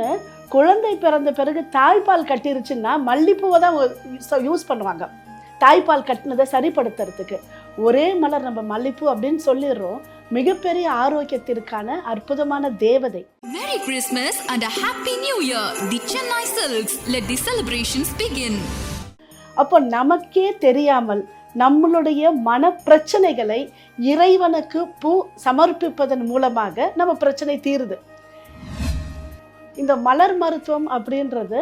இன்னொன்று குழந்தை பிறந்த பிறகு தாய்ப்பால் கட்டிருச்சுன்னா மல்லிப்பூவை தான் யூஸ் பண்ணுவாங்க தாய்ப்பால் கட்டினதை சரிப்படுத்துறதுக்கு ஒரே மலர் நம்ம மல்லிப்பூ அப்படின்னு சொல்லிடுறோம் மிகப்பெரிய ஆரோக்கியத்திற்கான அற்புதமான தேவதை Merry Christmas and a Happy New Year! The Chennai Silks. Let the celebrations begin. அப்போ நமக்கே தெரியாமல் நம்மளுடைய மன பிரச்சனைகளை இறைவனுக்கு பூ சமர்ப்பிப்பதன் மூலமாக நம்ம பிரச்சனை தீருது இந்த மலர் மருத்துவம் அப்படின்றது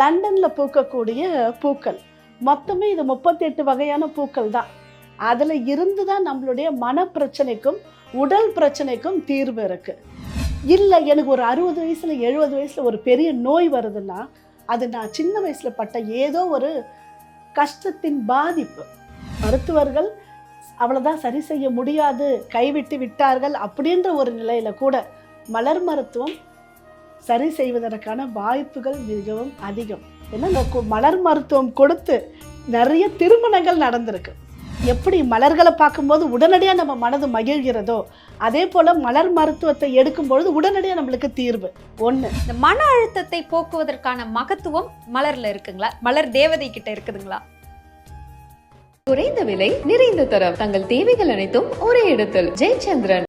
லண்டனில் பூக்கக்கூடிய பூக்கள். மொத்தமே இது முப்பத்தெட்டு வகையான பூக்கள் தான். அதில் இருந்து தான் நம்மளுடைய மன பிரச்சனைக்கும் உடல் பிரச்சனைக்கும் தீர்வு இருக்குது இல்லை எனக்கு ஒரு அறுபது வயசுல எழுபது வயசில் ஒரு பெரிய நோய் வருதுன்னா அது நான் சின்ன வயசில் பட்ட ஏதோ ஒரு கஷ்டத்தின் பாதிப்பு. மருத்துவர்கள் அவ்வளோதான் சரி செய்ய முடியாது கைவிட்டு விட்டார்கள் அப்படின்ற ஒரு நிலையில் கூட மலர் மருத்துவம் சரி செய்வதற்கான வாய்ப்புகள் மிகவும் அதிகம். ஏன்னா மலர் மருத்துவம் கொடுத்து நிறைய திருமணங்கள் நடந்திருக்கு. எப்படி மலர்களை பார்க்கும்போது உடனடியாக நம்ம மனது மகிழ்கிறதோ அதே போல் மலர் மருத்துவத்தை எடுக்கும் பொழுது உடனடியாக நம்மளுக்கு தீர்வு. ஒன்று இந்த மன அழுத்தத்தை போக்குவதற்கான மகத்துவம் மலர்ல இருக்குங்களா? மலர் தேவதை கிட்ட இருக்குதுங்களா? குறைந்த விலை நிறைந்த தரம். தங்கள் தேவைகள் அனைத்தும் ஒரே இடத்தில். ஜெயச்சந்திரன்.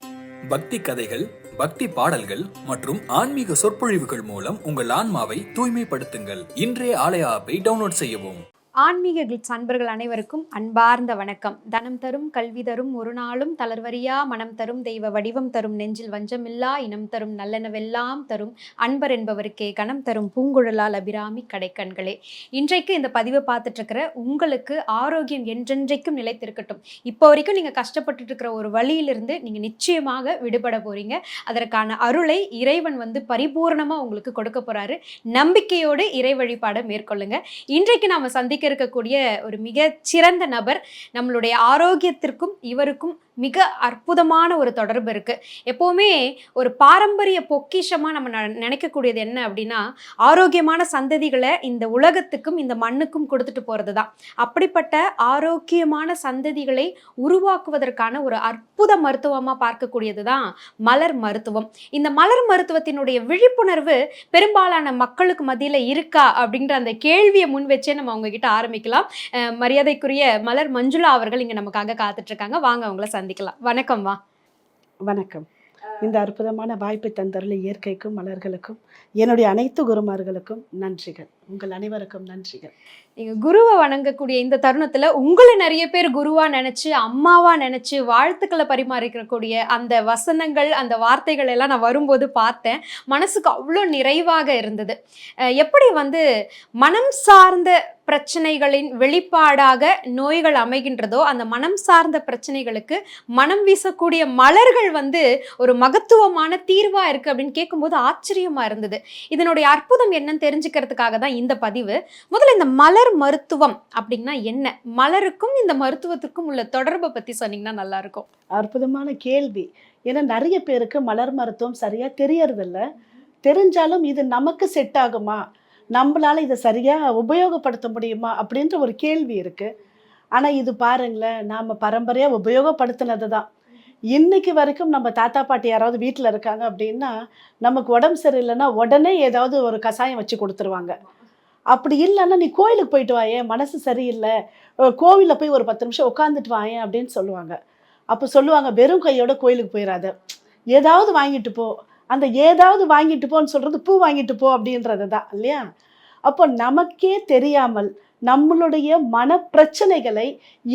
பக்தி கதைகள் பக்தி பாடல்கள் மற்றும் ஆன்மீக சொற்பொழிவுகள் மூலம் உங்கள் ஆன்மாவை தூய்மைப்படுத்துங்கள். இன்றைய ஆலய ஆப்பை டவுன்லோட் செய்யவும். ஆன்மீக கிளிட்ஸ் அன்பர்கள் அனைவருக்கும் அன்பார்ந்த வணக்கம். தனம் தரும் கல்வி தரும் ஒரு நாளும் தளர்வரியா மனம் தரும் தெய்வ வடிவம் தரும் நெஞ்சில் வஞ்சமில்லா இனம் தரும் நல்லனவெல்லாம் தரும் அன்பர் என்பவருக்கே கணம் தரும் பூங்குழலால் அபிராமி கடைக்கண்களே. இன்றைக்கு இந்த பதிவை பார்த்துட்டு இருக்கிற உங்களுக்கு ஆரோக்கியம் என்றென்றைக்கும் நிலைத்திருக்கட்டும். இப்போ வரைக்கும் நீங்கள் கஷ்டப்பட்டுட்டு இருக்கிற ஒரு வழியிலிருந்து நீங்கள் நிச்சயமாக விடுபட போறீங்க. அதற்கான அருளை இறைவன் வந்து பரிபூர்ணமாக உங்களுக்கு கொடுக்க போறாரு. நம்பிக்கையோடு இறை வழிபாடை மேற்கொள்ளுங்க. இன்றைக்கு நாம் சந்திக்க இருக்கக்கூடிய ஒரு மிக சிறந்த நபர் நம்மளுடைய ஆரோக்கியத்திற்கும் இவருக்கும் மிக அற்புதமான ஒரு தொடர்பு இருக்குது எப்போவுமே ஒரு பாரம்பரிய பொக்கிஷமாக நம்ம ந- நினைக்கக்கூடியது என்ன அப்படின்னா ஆரோக்கியமான சந்ததிகளை இந்த உலகத்துக்கும் இந்த மண்ணுக்கும் கொடுத்துட்டு போகிறது தான் அப்படிப்பட்ட ஆரோக்கியமான சந்ததிகளை உருவாக்குவதற்கான ஒரு அற்புத மருத்துவமாக பார்க்கக்கூடியது தான் மலர் மருத்துவம். இந்த மலர் மருத்துவத்தினுடைய விழிப்புணர்வு பெரும்பாலான மக்களுக்கு மத்தியில் இருக்கா அப்படின்ற அந்த கேள்வியை முன் வச்சே நம்ம அவங்க கிட்ட ஆரம்பிக்கலாம் மரியாதைக்குரிய மலர் மஞ்சுளா அவர்கள் இங்கே நமக்காக காத்துட்ருக்காங்க வாங்க அவங்கள சந்திக்கலாம். வணக்கம் வா. வணக்கம். இந்த அற்புதமான வாய்ப்பை தந்தருள இயற்கைக்கும் மலர்களுக்கும் என்னுடைய அனைத்து குருமார்களுக்கும் நன்றிகள். உங்கள் அனைவருக்கும் நன்றிகள். நீங்க குருவை வணங்கக்கூடிய இந்த தருணத்துல உங்களை நிறைய பேர் குருவா நினைச்சு அம்மாவா நினைச்சு வாழ்த்துக்களை பரிமாறிக்கக்கூடிய அந்த வசனங்கள் அந்த வார்த்தைகள் எல்லாம் நான் வரும்போது பார்த்தேன். மனசுக்கு அவ்வளோ நிறைவாக இருந்தது. எப்படி வந்து மனம் சார்ந்த பிரச்சனைகளின் வெளிப்பாடாக நோய்கள் அமைகின்றதோ அந்த மனம் சார்ந்த பிரச்சனைகளுக்கு மனம் வீசக்கூடிய மலர்கள் வந்து ஒரு மகத்துவமான தீர்வா இருக்கு அப்படின்னு கேட்கும்போது ஆச்சரியமா இருந்தது. இதனுடைய அற்புதம் என்னன்னு தெரிஞ்சுக்கிறதுக்காக தான் இந்த பதிவு. முதல்ல இந்த மலர் மருத்துவம் அப்படின்னா என்ன? மலருக்கும் இந்த மருத்துவத்துக்கும் உள்ள தொடர்பை பத்தி சொன்னீங்கன்னா நல்லா இருக்கும் அற்புதமான கேள்வி. ஏன்னா நிறைய பேருக்கு மலர் மருத்துவம் சரியாக தெரியறதில்ல. தெரிஞ்சாலும் இது நமக்கு செட் ஆகுமா? நம்மளால் இதை சரியாக உபயோகப்படுத்த முடியுமா அப்படின்ற ஒரு கேள்வி இருக்குது ஆனால் இது பாருங்களேன் நாம் பரம்பரையாக உபயோகப்படுத்தினது தான் இன்றைக்கி வரைக்கும் நம்ம தாத்தா பாட்டி யாராவது வீட்டில் இருக்காங்க அப்படின்னா நமக்கு உடம்பு சரியில்லைன்னா உடனே ஏதாவது ஒரு கஷாயம் வச்சு கொடுத்துருவாங்க. அப்படி இல்லைன்னா நீ கோயிலுக்கு போயிட்டு வாயேன் மனசு சரியில்லை? கோவிலில் போய் ஒரு பத்து நிமிஷம் உட்காந்துட்டு வாயேன் அப்படின்னு சொல்லுவாங்க. அப்போ சொல்லுவாங்க வெறும் கையோட கோயிலுக்கு போயிடாத ஏதாவது வாங்கிட்டு போ. அந்த ஏதாவது வாங்கிட்டு போன்னு சொல்கிறது பூ வாங்கிட்டு போ அப்படின்றது தான் இல்லையா? அப்போ நமக்கே தெரியாமல் நம்மளுடைய மன பிரச்சனைகளை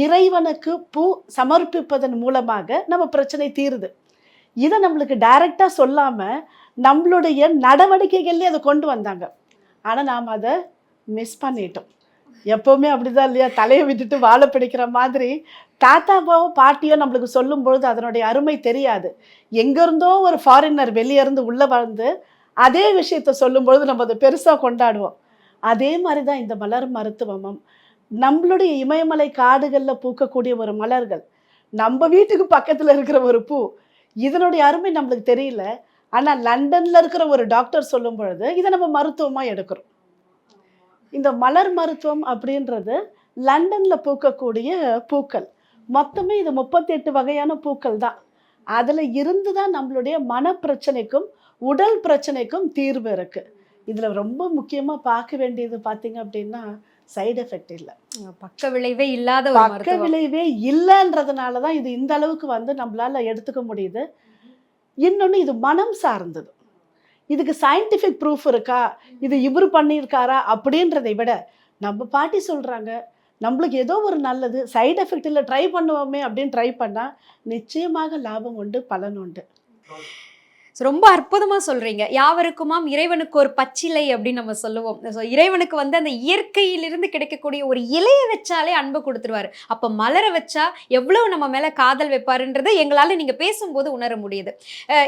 இறைவனுக்கு பூ சமர்ப்பிப்பதன் மூலமாக நம்ம பிரச்சனை தீருது. இதை நம்மளுக்கு டைரெக்டாக சொல்லாமல் நம்மளுடைய நடவடிக்கைகள்லேயே அதை கொண்டு வந்தாங்க. ஆனால் நாம் அதை மிஸ் பண்ணிட்டோம். எப்போவுமே அப்படிதான் இல்லையா? தலையை விட்டுட்டு வாழை பிடிக்கிற மாதிரி தாத்தாவோ பாட்டியோ நம்மளுக்கு சொல்லும் பொழுது அதனுடைய அருமை தெரியாது. எங்கேருந்தோ ஒரு ஃபாரினர் வெளியேருந்து உள்ளே வந்து அதே விஷயத்த சொல்லும் பொழுது நம்ம அதை பெருசாக கொண்டாடுவோம். அதே மாதிரி தான் இந்த மலர் மருத்துவமும். நம்மளுடைய இமயமலை காடுகளில் பூக்கக்கூடிய ஒரு மலர்கள் நம்ம வீட்டுக்கு பக்கத்தில் இருக்கிற ஒரு பூ இதனுடைய அருமை நம்மளுக்கு தெரியல. ஆனால் லண்டனில் இருக்கிற ஒரு டாக்டர் சொல்லும் பொழுது இதை நம்ம மருத்துவமாக எடுக்கிறோம். இந்த மலர் மருத்துவம் அப்படின்றது லண்டனில் பூக்கக்கூடிய பூக்கள். மொத்தமே இது முப்பத்தெட்டு வகையான பூக்கள் தான். அதில் இருந்து தான் நம்மளுடைய மன பிரச்சனைக்கும் உடல் பிரச்சனைக்கும் தீர்வு இருக்கு. இதில் ரொம்ப முக்கியமாக பார்க்க வேண்டியது பார்த்தீங்க அப்படின்னா சைடு எஃபெக்ட் இல்லை. பக்க விளைவே இல்லாத ஒரு பக்க விளைவே இல்லைன்றதுனால தான் இது இந்த அளவுக்கு வந்து நம்மளால எடுத்துக்க முடியுது. இன்னொன்று இது மனம் சார்ந்தது. இதுக்கு சயின்டிஃபிக் ப்ரூஃப் இருக்கா? இது இவர் பண்ணியிருக்காரா? அப்படின்றதை விட நம்ம பாட்டி சொல்கிறாங்க நம்மளுக்கு ஏதோ ஒரு நல்லது சைடு எஃபெக்ட் இல்லை ட்ரை பண்ணுவோமே அப்படின்னு ட்ரை பண்ணால் நிச்சயமாக லாபம் உண்டு பலன் உண்டு. ஸோ ரொம்ப அற்புதமாக சொல்கிறீங்க யாவருக்குமாம் இறைவனுக்கு ஒரு பச்சிலை அப்படின்னு நம்ம சொல்லுவோம். ஸோ இறைவனுக்கு வந்து அந்த இயற்கையிலிருந்து கிடைக்கக்கூடிய ஒரு இலையை வச்சாலே அன்பு கொடுத்துருவாரு. அப்போ மலரை வச்சா எவ்வளோ நம்ம மேலே காதல் வைப்பாருன்றதை எங்களால் நீங்கள் பேசும்போது உணர முடியுது.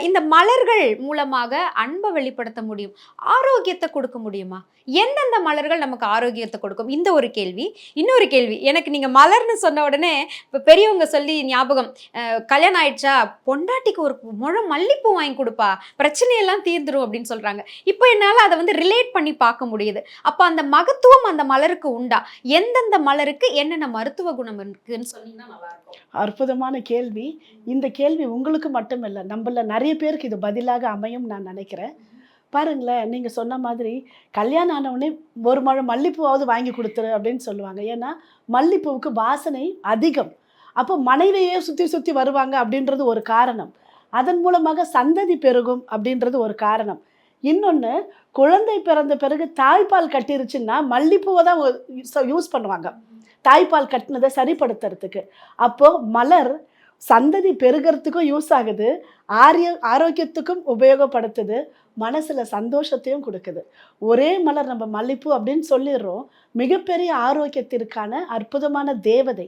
இந்த மலர்கள் மூலமாக அன்பை வெளிப்படுத்த முடியும். ஆரோக்கியத்தை கொடுக்க முடியுமா? எந்தெந்த மலர்கள் நமக்கு ஆரோக்கியத்தை கொடுக்கும்? இந்த ஒரு கேள்வி. இன்னொரு கேள்வி. எனக்கு நீங்கள் மலர்னு சொன்ன உடனே இப்போ பெரியவங்க சொல்லி ஞாபகம் கல்யாணம் ஆயிடுச்சா? பொண்டாட்டிக்கு ஒரு முழம் மல்லிப்பூ வாங்கி கொடுப்போம் கொடுப்பா. பிரச்சனையெல்லாம் தீர்ந்துரும் அப்படின்னு சொல்றாங்க. இப்போ என்னால அதை வந்து ரிலேட் பண்ணி பார்க்க முடியுது. அப்ப அந்த மகத்துவம் அந்த மலருக்கு உண்டா? எந்தெந்த மலருக்கு என்னென்ன மருத்துவ குணம் இருக்குன்னு சொன்னீங்கன்னா அற்புதமான கேள்வி. இந்த கேள்வி உங்களுக்கு மட்டும் இல்லை நம்மள நிறைய பேருக்கு இது பதிலாக அமையும் நான் நினைக்கிறேன். பாருங்களேன் நீங்கள் சொன்ன மாதிரி கல்யாணம் ஆன உடனே ஒரு மழை மல்லிப்பூவாவது வாங்கி கொடுத்துரு அப்படின்னு சொல்லுவாங்க. ஏன்னா மல்லிப்பூவுக்கு வாசனை அதிகம். அப்போ மனைவியே சுற்றி சுற்றி வருவாங்க அப்படின்றது ஒரு காரணம். அதன் மூலமாக சந்ததி பெருகும் அப்படின்றது ஒரு காரணம். இன்னொன்று குழந்தை பிறந்த பிறகு தாய்ப்பால் கட்டிருச்சுன்னா மல்லிப்பூவை தான் யூஸ் பண்ணுவாங்க. தாய்ப்பால் கட்டினதை சரிப்படுத்துறதுக்கு. அப்போது மலர் சந்ததி பெருகிறதுக்கும் யூஸ் ஆகுது ஆரிய ஆரோக்கியத்துக்கும் உபயோகப்படுத்துது மனசில் சந்தோஷத்தையும் கொடுக்குது. ஒரே மலர் நம்ம மல்லிப்பூ அப்படின்னு சொல்லிடுறோம். மிகப்பெரிய ஆரோக்கியத்திற்கான அற்புதமான தேவதை.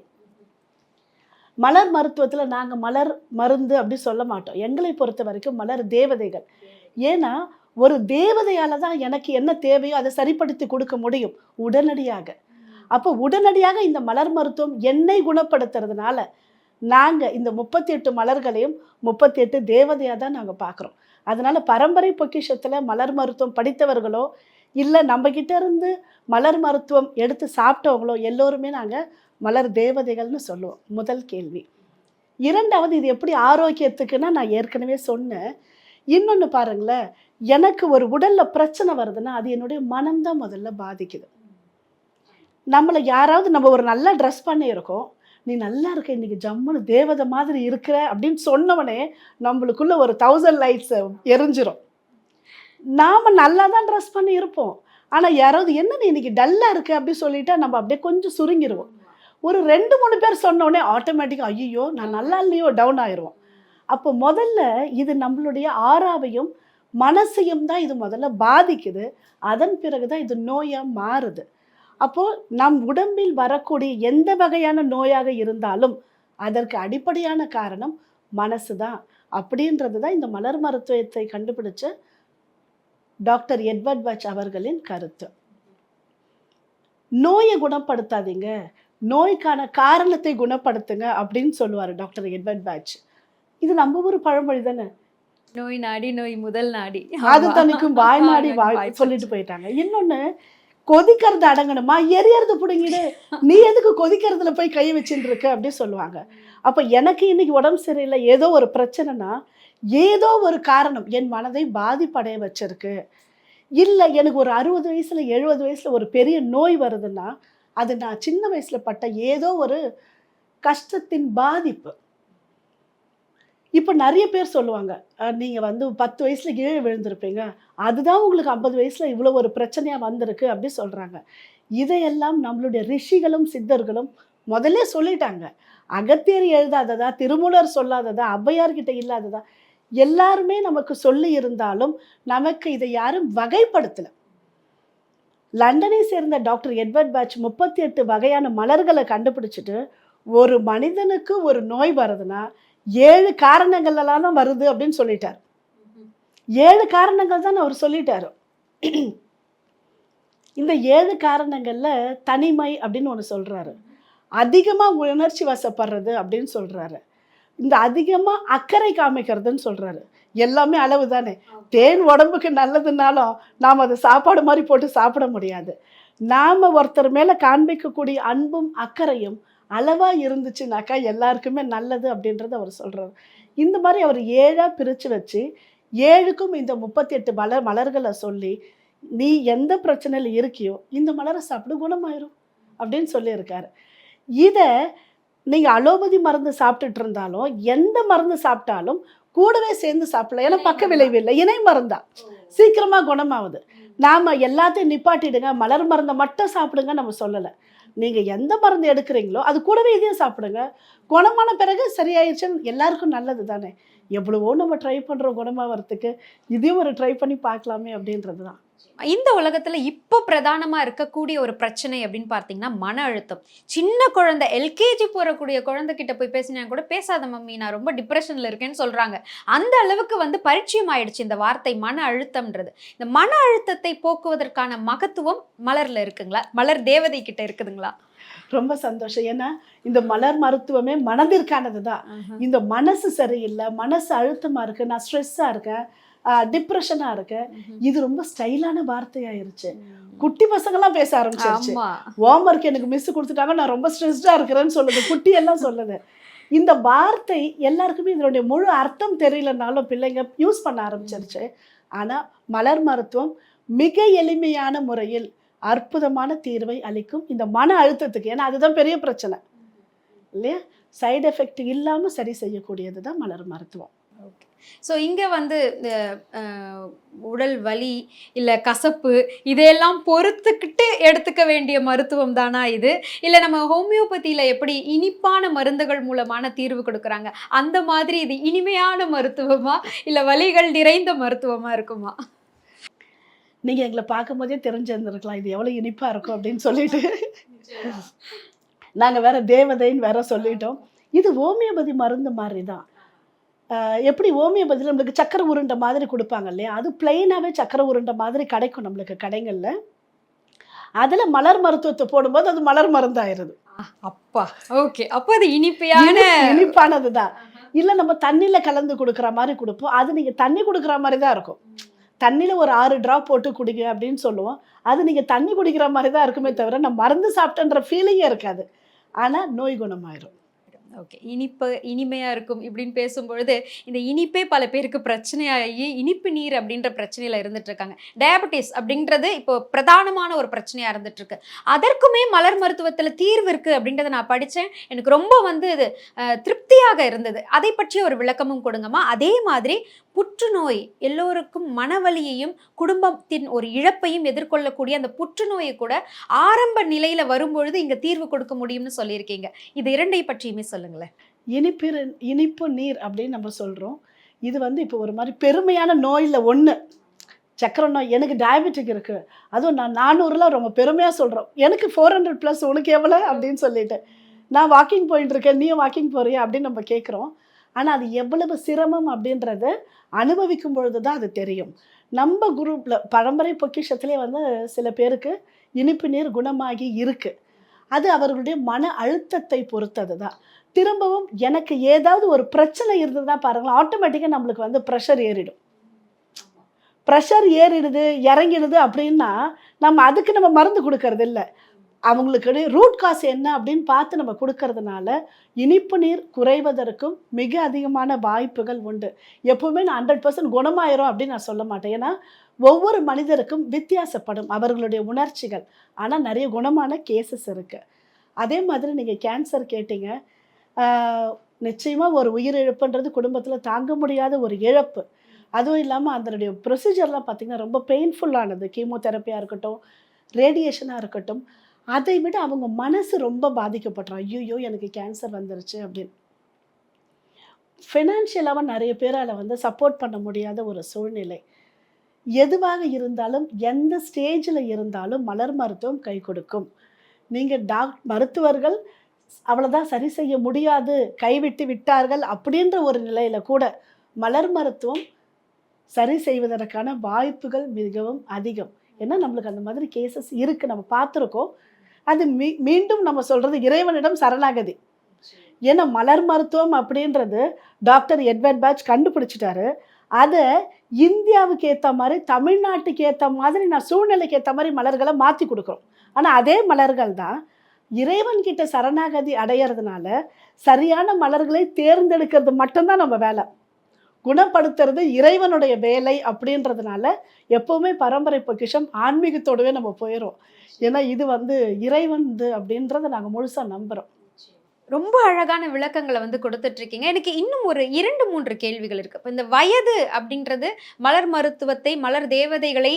மலர் மருத்துவத்தில் நாங்கள் மலர் மருந்து அப்படி சொல்ல மாட்டோம். எங்களை பொறுத்த வரைக்கும் மலர் தேவதைகள். ஏன்னா ஒரு தேவதையால் தான் எனக்கு என்ன தேவையோ அதை சரிப்படுத்தி கொடுக்க முடியும் உடனடியாக. அப்போ உடனடியாக இந்த மலர் மருத்துவம் என்னை குணப்படுத்துறதுனால நாங்கள் இந்த முப்பத்தி எட்டு மலர்களையும் முப்பத்தி எட்டு தேவதையாக தான் நாங்கள் பார்க்குறோம். அதனால் பரம்பரை பொக்கிஷத்தில் மலர் மருத்துவம் படித்தவர்களோ இல்லை நம்ம இருந்து மலர் மருத்துவம் எடுத்து சாப்பிட்டவங்களோ எல்லோருமே நாங்கள் மலர் தேவதைகள்னு சொல்லுவோம். முதல் கேள்வி. இரண்டாவது இது எப்படி ஆரோக்கியத்துக்குன்னா நான் ஏற்கனவே சொன்னேன். இன்னொன்று பாருங்களேன் எனக்கு ஒரு உடலில் பிரச்சனை வருதுன்னா அது என்னுடைய மனம்தான் முதல்ல பாதிக்குது. நம்மளை யாராவது நம்ம ஒரு நல்ல ட்ரெஸ் பண்ணியிருக்கோம். நீ நல்லா இருக்க இன்னைக்கு ஜம்முன்னு தேவதை மாதிரி இருக்கிற அப்படின்னு சொன்னவனே நம்மளுக்குள்ள ஒரு தௌசண்ட் லைட்ஸ் எரிஞ்சிரும். நாம் நல்லா தான் ட்ரெஸ் பண்ணி இருப்போம். ஆனால் யாராவது என்ன நீ இன்னைக்கு டல்லாக இருக்குது அப்படின்னு சொல்லிட்டா நம்ம அப்படியே கொஞ்சம் சுருங்கிடுவோம் ஒரு ரெண்டு மூணு பேர் சொன்னோடனே ஆட்டோமேட்டிக்காக ஐயோ நான் நல்லா இல்லையோ டவுன் ஆயிடுவோம் அப்போ முதல்ல இது நம்மளுடைய ஆறாவையும் மனசையும் தான் இது முதல்ல பாதிக்குது. அதன் பிறகு தான் இது நோயாக மாறுது. அப்போது நம் உடம்பில் வரக்கூடிய எந்த வகையான நோயாக இருந்தாலும் அதற்கு அடிப்படையான காரணம் மனசு தான் அப்படின்றது தான் இந்த மலர் மருத்துவத்தை கண்டுபிடிச்ச டாக்டர் எட்வர்ட் பச் அவர்களின் கருத்து. நோயை குணப்படுத்தாதீங்க. நோய்க்கான காரணத்தை குணப்படுத்துங்க அப்படின்னு சொல்லுவார் டாக்டர் எட்வர்ட் பேட்ச் இது நம்ம ஊர் பழமொழி தானே? நோய் நாடி நோய் முதல் நாடி. அது. தனிக்கும் வாய் நாடி வாய் சொல்லிட்டு போயிட்டாங்க. இன்னொன்னு கொதிக்கிறது அடங்கணுமா? எரியறது பிடுங்கிடு. நீ எதுக்கு கொதிக்கிறதுல போய் கை வச்சுட்டு இருக்க அப்படி சொல்லுவாங்க. அப்ப எனக்கு இன்னைக்கு உடம்பு சரியில்லை. ஏதோ ஒரு பிரச்சனைனா ஏதோ ஒரு காரணம் என் மனதை பாதிப்படைய வச்சிருக்கு. இல்லை எனக்கு ஒரு அறுபது வயசில் எழுபது வயசில் ஒரு பெரிய நோய் வருதுன்னா அது நான் சின்ன வயசில் பட்ட ஏதோ ஒரு கஷ்டத்தின் பாதிப்பு. இப்போ நிறைய பேர் சொல்லுவாங்க நீங்கள் வந்து பத்து வயசுல கீழே விழுந்திருப்பீங்க. அதுதான் உங்களுக்கு ஐம்பது வயசில் இவ்வளோ ஒரு பிரச்சனையாக வந்திருக்கு அப்படி சொல்கிறாங்க இதையெல்லாம் நம்மளுடைய ரிஷிகளும் சித்தர்களும் முதல்ல சொல்லிட்டாங்க. அகத்தியர் எழுதாததா திருமூலர் சொல்லாததா ஔவையார்கிட்ட இல்லாததா எல்லாருமே நமக்கு சொல்லி இருந்தாலும் நமக்கு இதை யாரும் வகைப்படுத்தலை. லண்டனை சேர்ந்த டாக்டர் எட்வர்ட் பேட்ச் முப்பத்தி எட்டு வகையான மலர்களை கண்டுபிடிச்சிட்டு ஒரு மனிதனுக்கு ஒரு நோய் வருதுன்னா ஏழு காரணங்கள்லாம் தான் வருது அப்படின்னு சொல்லிட்டார். ஏழு காரணங்கள் தான் அவர் சொல்லிட்டாரு. இந்த ஏழு காரணங்களில் தனிமை அப்படின்னு ஒன்று சொல்கிறாரு அதிகமாக உணர்ச்சி வசப்படுறது அப்படின்னு சொல்கிறாரு இந்த அதிகமா அக்கறை காமிக்கிறதுன்னு சொல்றாரு. எல்லாமே அளவு தானே. தேன் உடம்புக்கு நல்லதுனாலும் நாம் அதை சாப்பாடு மாதிரி போட்டு சாப்பிட முடியாது. நாம ஒருத்தர் மேல காண்பிக்கக்கூடிய அன்பும் அக்கறையும் அளவா இருந்துச்சுனாக்கா எல்லாருக்குமே நல்லது அப்படின்றத அவர் சொல்றாரு. இந்த மாதிரி அவர் ஏழா பிரிச்சு வச்சு ஏழுக்கும் இந்த முப்பத்தி எட்டு மலர் மலர்களை சொல்லி நீ எந்த பிரச்சனையில் இருக்கியோ இந்த மலரை சாப்பிடு குணமாயிரும். அப்படின்னு சொல்லியிருக்காரு. இதை நீங்கள் அலோபதி மருந்து சாப்பிட்டுட்டு இருந்தாலும் எந்த மருந்து சாப்பிட்டாலும் கூடவே சேர்ந்து சாப்பிடலாம். ஏன்னா பக்க விளைவு இல்லை. இணை மருந்தா சீக்கிரமாக குணமாகுது. நாம் எல்லாத்தையும் நிப்பாட்டிடுங்க. மலர் மருந்தை மட்டும் சாப்பிடுங்க நம்ம சொல்லலை. நீங்கள் எந்த மருந்து எடுக்கிறீங்களோ அது கூடவே இதையும் சாப்பிடுங்க. குணமான பிறகு சரியாயிடுச்சுன்னு எல்லாருக்கும் நல்லது தானே. எவ்வளவோ நம்ம ட்ரை பண்ணுறோம் குணமாகறதுக்கு இதையும் ஒரு ட்ரை பண்ணி பார்க்கலாமே அப்படின்றது தான். இந்த உலகத்துல இப்போ பிரதானமா இருக்கக்கூடிய ஒரு பிரச்சனை அப்படின்னு பார்த்தீங்கன்னா மன அழுத்தம். சின்ன குழந்தை எல்கேஜி போறக்கூடிய குழந்தை கிட்ட போய் பேசினா கூட பேசாத மம்மி நான் ரொம்ப டிப்ரெஷன்ல இருக்கேன்னு சொல்றாங்க. அந்த அளவுக்கு வந்து பரிச்சயம் ஆயிடுச்சு இந்த வார்த்தை மன அழுத்தம்ன்றது. இந்த மன அழுத்தத்தை போக்குவதற்கான மகத்துவம் மலர்ல இருக்குங்களா? மலர் தேவதை கிட்ட இருக்குதுங்களா? ரொம்ப சந்தோஷம். ஏன்னா இந்த மலர் மருத்துவமே மனதிற்கானது தான் இந்த மனசு சரியில்லை மனசு அழுத்தமாக இருக்கு நான் ஸ்ட்ரெஸ்ஸாக இருக்கேன் டிப்ரெஷனாக இருக்கேன் இது ரொம்ப ஸ்டைலான வார்த்தையாயிருச்சு. குட்டி பசங்கெல்லாம் பேச ஆரம்பிச்சிருச்சு. ஆமா. ஹோம்ஒர்க் எனக்கு மிஸ் கொடுத்துட்டாங்க. நான் ரொம்ப ஸ்ட்ரெஸ்டாக இருக்கிறேன்னு சொல்லுது. குட்டி எல்லாம் சொல்லுது. இந்த வார்த்தை எல்லாருக்குமே இதனுடைய முழு அர்த்தம் தெரியலனாலும் பிள்ளைங்க யூஸ் பண்ண ஆரம்பிச்சிருச்சு. ஆனால் மலர் மருத்துவம் மிக எளிமையான முறையில் அற்புதமான தீர்வை அளிக்கும் இந்த மன அழுத்தத்துக்கு. ஏன்னா அதுதான் பெரிய பிரச்சனை. இல்லையா? சைடு எஃபெக்ட் இல்லாமல் சரி செய்யக்கூடியது தான் மலர் மருத்துவம். ஸோ இங்கே வந்து இந்த உடல் வலி இல்லை கசப்பு இதையெல்லாம் பொறுத்துக்கிட்டு எடுத்துக்க வேண்டிய மருத்துவம் தானா இது? இல்லை நம்ம ஹோமியோபதியில் எப்படி இனிப்பான மருந்துகள் மூலமான தீர்வு கொடுக்குறாங்க? அந்த மாதிரி இது இனிமையான மருத்துவமா? இல்லை வலிகள் நிறைந்த மருத்துவமா இருக்குமா? நீங்கள் எங்களை பார்க்கும்போதே தெரிஞ்சிருந்துருக்கலாம். இது எவ்வளோ இனிப்பாக இருக்கும் அப்படின்னு சொல்லிட்டு. நாங்கள் வேற தேவதைன்னு வேற சொல்லிட்டோம். இது ஹோமியோபதி மருந்து மாதிரி தான். எப்படி ஹோமியோபதியில் நம்மளுக்கு சக்கரை உருண்டை மாதிரி கொடுப்பாங்க இல்லையா? அது பிளெயினாகவே சக்கரை உருண்டை மாதிரி கிடைக்கும் நம்மளுக்கு கடைகளில் அதில் மலர் மருத்துவத்தை போடும்போது அது மலர் மருந்தாயிருது அப்பா. ஓகே. அப்போ அது இனிப்பையான இனிப்பானது தான் இல்லை நம்ம தண்ணியில் கலந்து கொடுக்குற மாதிரி கொடுப்போம். அது நீங்கள் தண்ணி கொடுக்குற மாதிரி தான் இருக்கும். தண்ணியில் ஒரு ஆறு ட்ராப் போட்டு குடிங்க அப்படின்னு சொல்லுவோம். அது நீங்கள் தண்ணி குடிக்கிற மாதிரி தான் இருக்குமே தவிர நான் மருந்து சாப்பிட்டேன்ற ஃபீலிங்கே இருக்காது. ஆனால் நோய் குணமாயிரும். ஓகே இனிப்பு இனிமையாக இருக்கும் இப்படின்னு பேசும்பொழுது இந்த இனிப்பே பல பேருக்கு பிரச்சனையாகி இனிப்பு நீர் அப்படின்ற பிரச்சனையில் இருந்துட்டு இருக்காங்க. டயபெட்டிஸ் அப்படின்றது இப்போ பிரதானமான ஒரு பிரச்சனையாக இருந்துட்டு இருக்கு. அதற்குமே மலர் மருத்துவத்தில் தீர்வு இருக்குது அப்படின்றத நான் படித்தேன் எனக்கு ரொம்ப வந்து இது திருப்தியாக இருந்தது. அதை பற்றிய ஒரு விளக்கமும் கொடுங்கம்மா. அதே மாதிரி புற்றுநோய் எல்லோருக்கும் மனவலியையும் குடும்பத்தின் ஒரு இழப்பையும் எதிர்கொள்ளக்கூடிய அந்த புற்றுநோயை கூட ஆரம்ப நிலையில வரும்பொழுது இங்க தீர்வு கொடுக்க முடியும்னு சொல்லியிருக்கீங்க. இது இரண்டை பற்றியுமே சொல்லுங்களேன். இனிப்பு இனிப்பு நீர் அப்படின்னு நம்ம சொல்கிறோம் இது வந்து இப்போ ஒரு மாதிரி பெருமையான நோயில் ஒன்று சக்கரை நோய் எனக்கு டயபெட்டிக் இருக்குது அதுவும் நான் நானூறுல ரொம்ப பெருமையாக சொல்கிறோம் எனக்கு ஃபோர் ஹண்ட்ரட் ப்ளஸ் உனக்கு எவ்வளோ அப்படின்னு சொல்லிட்டு. நான் வாக்கிங் போயிட்டு இருக்கேன் நீயும் வாக்கிங் போறியா அப்படின்னு நம்ம கேட்குறோம் ஆனால் அது எவ்வளவு சிரமம் அப்படின்றத அனுபவிக்கும் பொழுது தான் அது தெரியும். நம்ம குரூப்பில் பரம்பரை பொக்கிஷத்திலே வந்து சில பேருக்கு இனிப்பு நீர் குணமாகி இருக்குது அது அவர்களுடைய மன அழுத்தத்தை பொறுத்தது தான் திரும்பவும் எனக்கு ஏதாவது ஒரு பிரச்சனை இருந்ததுன்னா பாருங்களேன் ஆட்டோமேட்டிக்காக நம்மளுக்கு வந்து ப்ரெஷர் ஏறிடும். ப்ரெஷர் ஏறிடுது இறங்கிடுது அப்படின்னா நம்ம அதுக்கு நம்ம மருந்து கொடுக்கறது இல்லை அவங்களுக்கு ரூட் காசு என்ன அப்படின்னு பார்த்து நம்ம கொடுக்கறதுனால இனிப்பு நீர் குறைவதற்கும் மிக அதிகமான வாய்ப்புகள் உண்டு. எப்போவுமே நான் ஹண்ட்ரட் பர்சன்ட் குணமாயிரும் அப்படின்னு நான் சொல்ல மாட்டேன். ஏன்னா ஒவ்வொரு மனிதருக்கும் வித்தியாசப்படும் அவர்களுடைய உணர்ச்சிகள். ஆனால் நிறைய குணமான கேசஸ் இருக்குது அதே மாதிரி நீங்கள் கேன்சர் கேட்டீங்க. நிச்சயமாக ஒரு உயிரிழப்புன்றது குடும்பத்தில் தாங்க முடியாத ஒரு இழப்பு. அதுவும் இல்லாமல் அதனுடைய ப்ரொசீஜர்லாம் பார்த்திங்கன்னா ரொம்ப பெயின்ஃபுல்லானது கீமோதெரப்பியாக இருக்கட்டும் ரேடியேஷனாக இருக்கட்டும். அதை விட அவங்க மனசு ரொம்ப பாதிக்கப்படுறோம் ஐயோ எனக்கு கேன்சர் வந்துருச்சு அப்படின்னு. ஃபினான்ஷியலாக நிறைய பேரால் வந்து சப்போர்ட் பண்ண முடியாத ஒரு சூழ்நிலை. எதுவாக இருந்தாலும் எந்த ஸ்டேஜில் இருந்தாலும் மலர் மருத்துவம் கை கொடுக்கும். நீங்கள் டாக் மருத்துவர்கள் அவ்வளோதான் சரி செய்ய முடியாது கைவிட்டு விட்டார்கள் அப்படின்ற ஒரு நிலையில் கூட மலர் மருத்துவம் சரி செய்வதற்கான வாய்ப்புகள் மிகவும் அதிகம். ஏன்னா நம்மளுக்கு அந்த மாதிரி கேசஸ் இருக்குது நம்ம பார்த்துருக்கோம். அது மீ மீண்டும் நம்ம சொல்கிறது இறைவனிடம் சரணாகதி. ஏன்னா மலர் மருத்துவம் அப்படின்றது டாக்டர் எட்வர்ட் பேட்ச் கண்டுபிடிச்சிட்டாரு. அதை இந்தியாவுக்கு ஏற்ற மாதிரி தமிழ்நாட்டுக்கு ஏற்ற மாதிரி நான் சூழ்நிலைக்கு ஏற்ற மாதிரி மலர்களை மாற்றி கொடுக்குறோம் ஆனால் அதே மலர்கள் தான் இறைவன்கிட்ட சரணாகதி அடையிறதுனால சரியான மலர்களை தேர்ந்தெடுக்கிறது மட்டும்தான் நம்ம வேலை. குணப்படுத்துறது இறைவனுடைய வேலை அப்படின்றதுனால எப்பவுமே பரம்பரை பொக்கிஷம் ஆன்மீகத்தோடவே நம்ம போயிடும் ஏன்னா இது வந்து இறைவன் அப்படின்றத நாங்கள் முழுசா நம்புறோம். ரொம்ப அழகான விளக்கங்களை வந்து கொடுத்துட்டு இருக்கீங்க எனக்கு இன்னும் ஒரு இரண்டு மூன்று கேள்விகள் இருக்கு. இப்போ இந்த வயது அப்படின்றது மலர் மருத்துவத்தை மலர் தேவதைகளை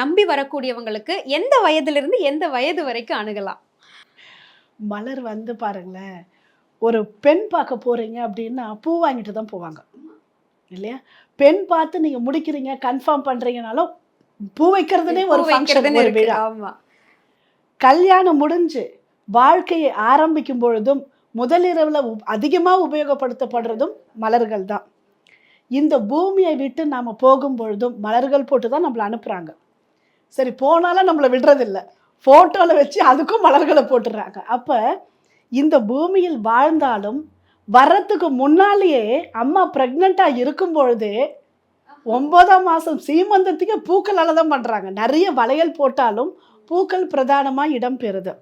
நம்பி வரக்கூடியவங்களுக்கு எந்த வயதிலிருந்து எந்த வயது வரைக்கும் அணுகலாம்? மலர் வந்து பாருங்களேன் ஒரு பெண் பார்க்க போறீங்க அப்படின்னா பூ வாங்கிட்டு தான் போவாங்க. இல்லையா? பெண் பார்த்து நீங்க முடிக்கிறீங்க கன்ஃபார்ம் பண்றீங்கனாலும் பூ வைக்கிறதுனே ஒரு ஃபங்க்ஷன் வைக்கிறதுன்னு ஒரு இருக்கு. விழா. ஆமா. கல்யாணம் முடிஞ்சு வாழ்க்கையை ஆரம்பிக்கும் பொழுதும் முதலிரவில் அதிகமாக உபயோகப்படுத்தப்படுறதும் மலர்கள் தான் இந்த பூமியை விட்டு நாம் போகும் பொழுதும் மலர்கள் போட்டு தான் நம்மளை அனுப்புகிறாங்க சரி போனாலும் நம்மளை விடுறதில்ல. ஃபோட்டோவில் வச்சு அதுக்கும் மலர்களை போட்டுடுறாங்க அப்போ இந்த பூமியில் வாழ்ந்தாலும் வர்றதுக்கு முன்னாலேயே அம்மா ப்ரெக்னெண்ட்டாக இருக்கும் பொழுதே ஒன்பதாம் மாதம் சீமந்தத்துக்கு பூக்களால் தான் பண்ணுறாங்க நிறைய வளையல் போட்டாலும் பூக்கள் பிரதானமாக இடம் பெறுது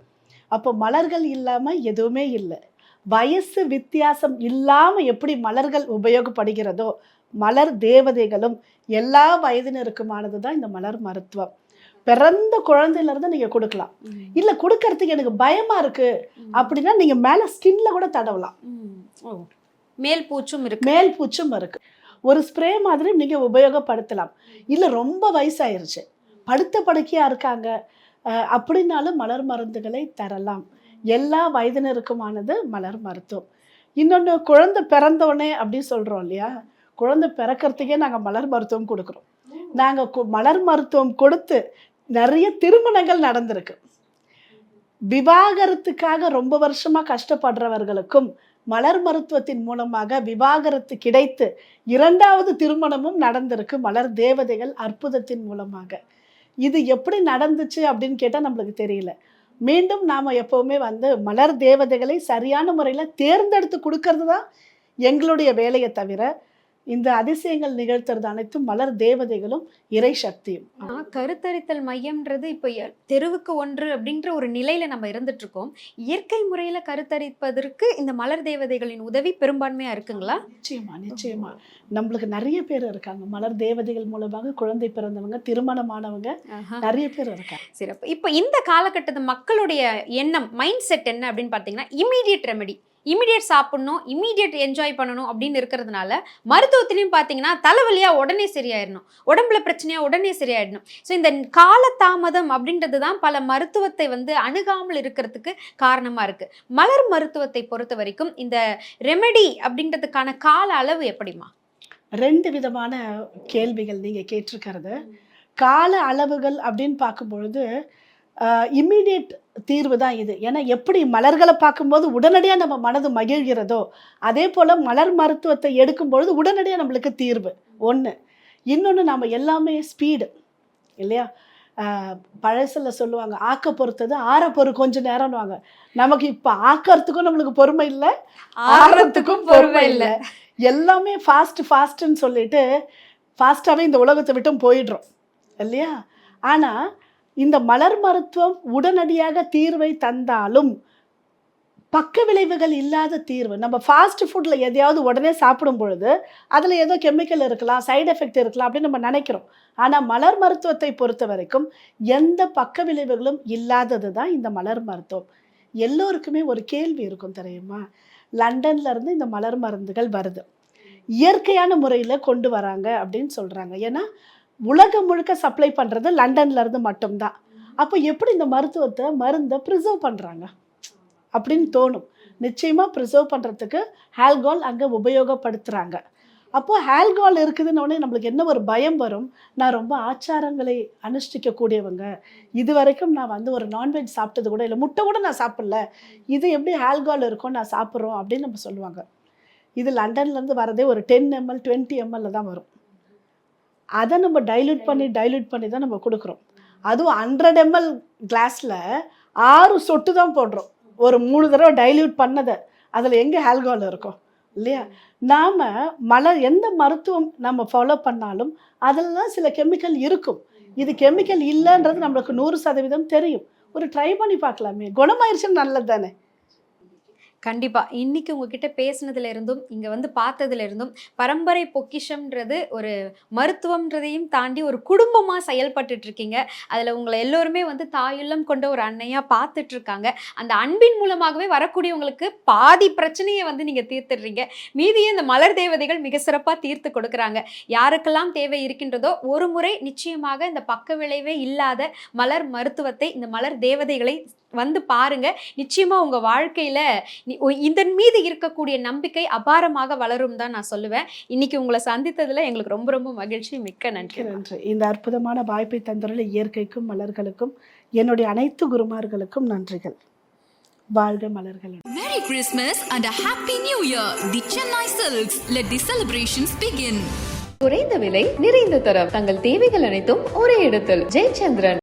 அப்போ மலர்கள் இல்லாமல் எதுவுமே இல்லை. வயசு வித்தியாசம் இல்லாமல் எப்படி மலர்கள் உபயோகப்படுகிறதோ மலர் தேவதைகளும் எல்லா வயதினருக்குமானது தான் இந்த மலர் மருத்துவம். பிறந்த குழந்தையிலேருந்து நீங்கள் கொடுக்கலாம். இல்லை கொடுக்கறதுக்கு எனக்கு பயமாக இருக்குது அப்படின்னா நீங்கள் மேலே ஸ்கின்ல கூட தடவலாம். மேல் பூச்சும் இருக்கு. மேல் பூச்சும் இருக்கு. ஒரு ஸ்ப்ரே மாதிரி நீங்க உபயோகப்படுத்தலாம். இல்ல ரொம்ப வயசாயிருச்சு. படுத்த படுக்கையா இருக்காங்க. அப்படின்னாலும் மலர் மருந்துகளை தரலாம். எல்லா வயதினருக்குமானது மலர் மருத்துவம். இன்னொன்று குழந்தை பிறந்தோடனே அப்படின்னு சொல்கிறோம் இல்லையா? குழந்தை பிறக்கிறதுக்கே நாங்கள் மலர் மருத்துவம் கொடுக்குறோம். நாங்கள் மலர் மருத்துவம் கொடுத்து நிறைய திருமணங்கள் நடந்திருக்கு. விவாகரத்துக்காக ரொம்ப வருஷமாக கஷ்டப்படுறவர்களுக்கும் மலர் மருத்துவத்தின் மூலமாக விவாகரத்து கிடைத்து இரண்டாவது திருமணமும் நடந்திருக்கு. மலர் தேவதைகள் அற்புதத்தின் மூலமாக. இது எப்படி நடந்துச்சு அப்படின்னு கேட்டால் நம்மளுக்கு தெரியல. மீண்டும் நாம் எப்போவுமே வந்து மலர் தேவதைகளை சரியான முறையில் தேர்ந்தெடுத்து கொடுக்கறது தான் எங்களுடைய வேலையை தவிர இந்த அதிசயங்கள் நிகழ்த்துறது அனைத்தும் மலர் தேவதைகளும் இறை சக்தியும். கருத்தரித்தல் மையம்ன்றது இப்போ தெருவுக்கு ஒன்று அப்படின்ற ஒரு நிலையில நம்ம இருந்துட்டு இருக்கோம் இயற்கை முறையில கருத்தரிப்பதற்கு இந்த மலர் தேவதைகளின் உதவி பெரும்பான்மையா இருக்குங்களா? நிச்சயமா நிச்சயமா. நம்மளுக்கு நிறைய பேர் இருக்காங்க. மலர் தேவதைகள் மூலமாக குழந்தை பிறந்தவங்க திருமணமானவங்க நிறைய பேர் இருக்காங்க. சிறப்பு. இப்போ இந்த காலகட்டத்து மக்களுடைய எண்ணம் மைண்ட் செட் என்ன அப்படின்னு பார்த்தீங்கன்னா இமீடியட் ரெமெடி இமீடியட் சாப்பிடணும் இமீடியட் என்ஜாய் பண்ணணும் அப்படின்னு இருக்கிறதுனால மருத்துவத்திலையும் பார்த்தீங்கன்னா தலைவலியாக உடனே சரியாயிடணும். உடம்புல பிரச்சனையா உடனே சரியாயிடணும். ஸோ இந்த காலதாமதம் அப்படின்றது தான் பல மருத்துவத்தை வந்து அணுகாமல் இருக்கிறதுக்கு காரணமாக இருக்குது மலர் மருத்துவத்தை பொறுத்த வரைக்கும் இந்த ரெமெடி அப்படின்றதுக்கான கால அளவு எப்படிமா ரெண்டு விதமான கேள்விகள் நீங்கள் கேட்டிருக்கிறது. கால அளவுகள் அப்படின்னு பார்க்கும்பொழுது இம்மிடியட் தீர்வு தான் இது. ஏன்னா எப்படி மலர்களை பார்க்கும்போது உடனடியாக நம்ம மனது மகிழ்கிறதோ அதே போல் மலர் மருத்துவத்தை எடுக்கும் பொழுது உடனடியாக நம்மளுக்கு தீர்வு. ஒன்று இன்னொன்று நம்ம எல்லாமே ஸ்பீடு இல்லையா? ஆஹ் பழசுல சொல்லுவாங்க ஆக்க பொறுத்தது ஆற பொறு கொஞ்ச நேரம்னுவாங்க. நமக்கு இப்போ ஆக்கறதுக்கும் நம்மளுக்கு பொறுமை இல்லை ஆறத்துக்கும் பொறுமை இல்லை. எல்லாமே ஃபாஸ்ட் ஃபாஸ்ட்டுன்னு சொல்லிட்டு ஃபாஸ்ட்டாகவே இந்த உலகத்தை விட்டும் போயிடுறோம் இல்லையா? ஆனால் இந்த மலர் மருத்துவம் உடனடியாக தீர்வை தந்தாலும் பக்க விளைவுகள் இல்லாத தீர்வு. நம்ம ஃபாஸ்ட் ஃபுட்டில் எதையாவது உடனே சாப்பிடும் பொழுது அதில் ஏதோ கெமிக்கல் இருக்கலாம் சைடு எஃபெக்ட் இருக்கலாம் அப்படின்னு நம்ம நினைக்கிறோம். ஆனால் மலர் மருத்துவத்தை பொறுத்த வரைக்கும் எந்த பக்க விளைவுகளும் இல்லாதது தான் இந்த மலர் மருத்துவம். எல்லோருக்குமே ஒரு கேள்வி இருக்கும் தெரியுமா? லண்டன்ல இருந்து இந்த மலர் மருந்துகள் வருது. இயற்கையான முறையில் கொண்டு வராங்க அப்படின்னு சொல்கிறாங்க ஏன்னா உலகம் முழுக்க சப்ளை பண்ணுறது லண்டன்ல இருந்து மட்டும்தான். அப்போ எப்படி இந்த மருத்துவத்தை மருந்தை ப்ரிசர்வ் பண்ணுறாங்க அப்படின்னு தோணும். நிச்சயமாக ப்ரிசர்வ் பண்ணுறதுக்கு ஆல்கோல் அங்கே உபயோகப்படுத்துகிறாங்க அப்போது ஆல்கோல் இருக்குதுன்னொடனே நம்மளுக்கு என்ன ஒரு பயம் வரும்? நான் ரொம்ப ஆச்சாரங்களை அனுஷ்டிக்கக்கூடியவங்க. இது வரைக்கும் நான் வந்து ஒரு நான்வெஜ் சாப்பிட்டது கூட இல்லை. முட்டை கூட நான் சாப்பிடல. இது எப்படி ஆல்கோல் இருக்கும்? நான் சாப்பிட்றோம் அப்படின்னு நம்ம சொல்லுவாங்க. இது லண்டன்லேருந்து வரதே ஒரு டென் எம்எல் டுவெண்ட்டி எம்எல்ல தான் வரும். அதை நம்ம டைல்யூட் பண்ணி டைல்யூட் பண்ணி தான் நம்ம கொடுக்குறோம். அதுவும் ஹண்ட்ரட் எம்எல் கிளாஸில் ஆறு சொட்டு தான் போடுறோம். ஒரு மூணு தடவை டைல்யூட் பண்ணதை. அதில் எங்கே ஆல்கோல் இருக்கும்? இல்லையா? நாம் மலர் எந்த மருத்துவம் நம்ம ஃபாலோ பண்ணாலும் அதில் சில கெமிக்கல் இருக்கும். இது கெமிக்கல் இல்லைன்றது நம்மளுக்கு நூறு சதவீதம் தெரியும். ஒரு ட்ரை பண்ணி பார்க்கலாமே. குணமாயிருச்சுன்னு நல்லது தானே கண்டிப்பாக இன்னைக்கு உங்ககிட்ட பேசுனதுல இருந்தும் வந்து பார்த்ததுல இருந்தும் பரம்பரை பொக்கிஷம்ன்றது ஒரு மருத்துவம்ன்றதையும் தாண்டி ஒரு குடும்பமாக செயல்பட்டு இருக்கீங்க அதில் உங்களை எல்லோருமே வந்து தாயுள்ளம் கொண்ட ஒரு அன்னையாக பார்த்துட்டு இருக்காங்க அந்த அன்பின் மூலமாகவே வரக்கூடியவங்களுக்கு பாதி பிரச்சனையை வந்து நீங்கள் தீர்த்துடுறீங்க. மீதியே இந்த மலர் தேவதைகள் மிக சிறப்பாக தீர்த்து கொடுக்குறாங்க. யாருக்கெல்லாம் தேவை இருக்கின்றதோ ஒரு முறை நிச்சயமாக இந்த பக்க விளைவே இல்லாத மலர் மருத்துவத்தை இந்த மலர் தேவதைகளை வந்து பாருங்க நிச்சயமா உங்க வாழ்க்கையில இதன் மீது இருக்கக்கூடிய நம்பிக்கை அபாரமாக வளரும் தான் நான் சொல்லுவேன். இன்னைக்கு உங்களை சந்தித்ததுல எங்களுக்கு ரொம்ப ரொம்ப மகிழ்ச்சி. மிக்க நன்றி. நன்றி. இந்த அற்புதமான வாய்ப்பை தந்துள்ள இயற்கைக்கும் மலர்களுக்கும் என்னுடைய அனைத்து குருமார்களுக்கும் நன்றிகள். வாழ்க மலர்கள். Merry Christmas and a Happy New Year. The Chennai Silks. Let the celebrations begin. குறைந்த விலை நிறைந்த தரம். தங்கள் தேவைகள் அனைத்தும் ஒரே இடத்தில். ஜெயச்சந்திரன்.